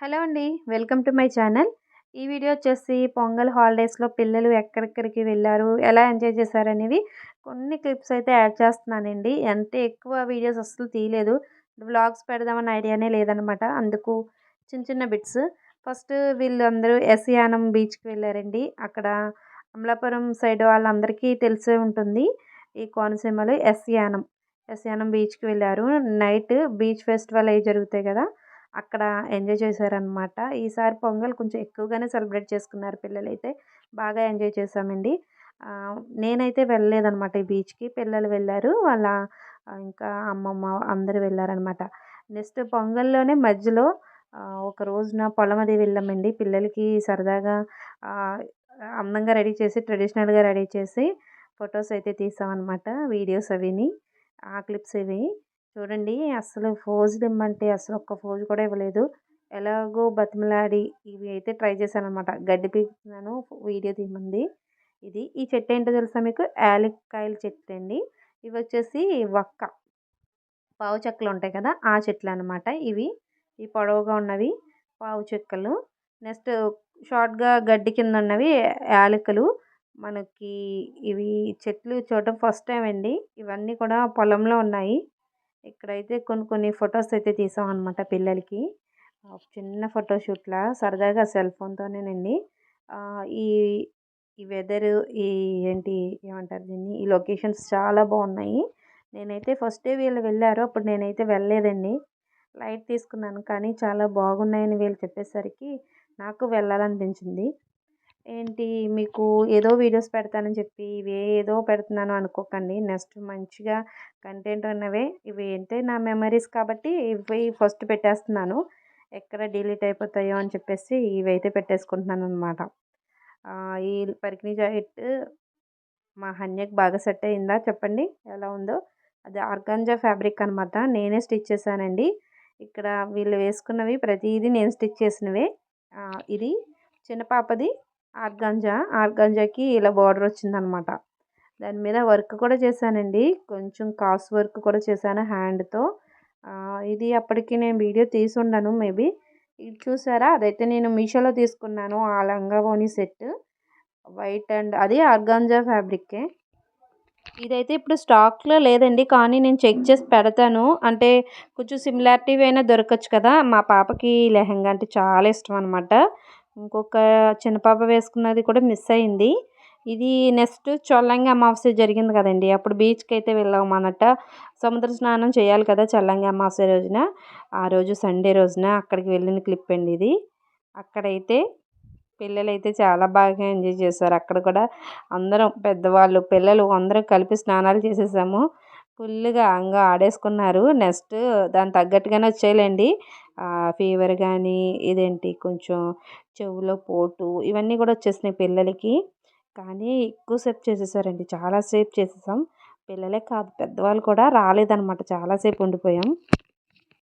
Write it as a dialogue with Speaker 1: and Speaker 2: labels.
Speaker 1: Hello అండి welcome to my channel. ఈ video వచ్చేసి పొంగల్ హాలిడేస్లో పిల్లలు ఎక్కడెక్కడికి వెళ్ళారు ఎలా ఎంజాయ్ చేశారు అనేవి కొన్ని క్లిప్స్ అయితే యాడ్ చేస్తున్నానండి. అంటే ఎక్కువ వీడియోస్ అస్సలు తీయలేదు. వ్లాగ్స్ పెడదామన్న ఐడియానే లేదనమాట అందుకు చిన్న చిన్న బిట్స్. ఫస్ట్ వీళ్ళందరూ ఎస్యానం బీచ్కి వెళ్ళారండి. అక్కడ అమలాపురం సైడ్ వాళ్ళందరికీ తెలిసే ఉంటుంది. ఈ కోనసీమలో ఎస్యానం ఎస్యానం బీచ్కి వెళ్ళారు. నైట్ బీచ్ ఫెస్టివల్ అవి జరుగుతాయి కదా. అక్కడ ఎంజాయ్ చేశారనమాట ఈసారి పొంగల్ కొంచెం ఎక్కువగానే సెలబ్రేట్ చేసుకున్నారు పిల్లలైతే. బాగా ఎంజాయ్ చేశామండి. నేనైతే వెళ్ళలేదనమాట ఈ బీచ్కి. పిల్లలు వెళ్ళారు. వాళ్ళ ఇంకా అమ్మమ్మ అందరూ వెళ్ళారనమాట నెక్స్ట్ పొంగల్లోనే మధ్యలో ఒక రోజున పొలం అది వెళ్ళామండి. పిల్లలకి సరదాగా అందంగా రెడీ చేసి ట్రెడిషనల్గా రెడీ చేసి ఫొటోస్ అయితే తీసామన్నమాట వీడియోస్ అవిని ఆ క్లిప్స్ ఇవి. చూడండి అసలు ఫోజులు ఇమ్మంటే అసలు ఒక్క ఫోజు కూడా ఇవ్వలేదు. ఎలాగో బతిమలాడి ఇవి అయితే ట్రై చేశాను అనమాట గడ్డి పీకుతున్నాను వీడియో తీయమంది. ఇది ఈ చెట్టు ఏంటో తెలుసా మీకు? యాలక్కాయల చెట్టు అండి. ఇవి వచ్చేసి వక్క. పావు చెక్కలు ఉంటాయి కదా ఆ చెట్లు అనమాట ఇవి. ఈ పొడవుగా ఉన్నవి పావు చెక్కలు. నెక్స్ట్ షార్ట్గా గడ్డి కింద ఉన్నవి యాలకులు. మనకి ఇవి చెట్లు చూడటం ఫస్ట్ టైం అండి. ఇవన్నీ కూడా పొలంలో ఉన్నాయి. ఇక్కడైతే కొన్ని కొన్ని ఫొటోస్ అయితే తీసాం అనమాట పిల్లలకి. చిన్న ఫోటోషూట్లా సరదాగా సెల్ ఫోన్తోనేనండి ఈ ఈ వెదర్ ఈ ఏంటి ఏమంటారు దీన్ని ఈ లొకేషన్స్ చాలా బాగున్నాయి. నేనైతే ఫస్ట్ డే వీళ్ళు వెళ్ళారు అప్పుడు నేనైతే వెళ్ళలేదండి. లైట్ తీసుకున్నాను కానీ చాలా బాగున్నాయని వీళ్ళు చెప్పేసరికి నాకు వెళ్ళాలనిపించింది. ఏంటి మీకు ఏదో వీడియోస్ పెడతానని చెప్పి ఇవి ఏదో పెడుతున్నాను అనుకోకండి. నెక్స్ట్ మంచిగా కంటెంట్ ఉన్నవే ఇవి ఏంటి నా మెమరీస్ కాబట్టి ఇవి ఫస్ట్ పెట్టేస్తున్నాను. ఎక్కడ డిలీట్ అయిపోతాయో అని చెప్పేసి ఇవి అయితే పెట్టేసుకుంటున్నాను అనమాట ఈ పరికిణి జాకెట్ మా హన్యకు బాగా సెట్ అయిందా చెప్పండి. ఎలా ఉందో? అది ఆర్గాంజా ఫ్యాబ్రిక్ అనమాట నేనే స్టిచ్ చేశానండి. ఇక్కడ వీళ్ళు వేసుకున్నవి ప్రతిదీ నేను స్టిచ్ చేసినవే. ఇది చిన్న పాపది. ఆర్గంజా ఆర్గంజాకి ఇలా బార్డర్ వచ్చిందనమాట. దాని మీద వర్క్ కూడా చేశానండి. కొంచెం కాస్ వర్క్ కూడా చేశాను హ్యాండ్తో ఇది అప్పటికి నేను వీడియో తీసి ఉండను మేబీ ఇది చూసారా? అదైతే నేను మీషోలో తీసుకున్నాను ఆ లంగావోని సెట్ వైట్ అండ్ అది ఆర్గాంజా ఫ్యాబ్రిక్కే ఇదైతే ఇప్పుడు స్టాక్లో లేదండి కానీ నేను చెక్ చేసి పెడతాను. అంటే కొంచెం సిమిలారిటీ అయినా దొరకచ్చు కదా? మా పాపకి లెహంగా అంటే చాలా ఇష్టం అనమాట. ఇంకొక చిన్న పాప వేసుకున్నది కూడా మిస్ అయింది. ఇది నెక్స్ట్ చొల్లంగి అమావాస్య జరిగింది కదండి. అప్పుడు బీచ్కి అయితే వెళ్ళాము అన్నట్ట. సముద్ర స్నానం చేయాలి కదా చల్లంగి అమావాస్య రోజున. ఆ రోజు సండే రోజున అక్కడికి వెళ్ళిన క్లిప్ అండి ఇది. అక్కడైతే పిల్లలు అయితే చాలా బాగా ఎంజాయ్ చేశారు. అక్కడ కూడా అందరం పెద్దవాళ్ళు పిల్లలు అందరం కలిపి స్నానాలు చేసేసాము. ఫుల్గా అంగా ఆడేసుకున్నారు. నెక్స్ట్ దాని తగ్గట్టుగానే వచ్చేయాలండి. ఫీవర్ కానీ ఇదేంటి కొంచెం చెవులో పోటు ఇవన్నీ కూడా వచ్చేసినాయి పిల్లలకి. కానీ ఎక్కువసేపు చేసేసారండి. చాలాసేపు చేసేసాం. పిల్లలే కాదు పెద్దవాళ్ళు కూడా రాలేదన్నమాట. చాలాసేపు ఉండిపోయాం.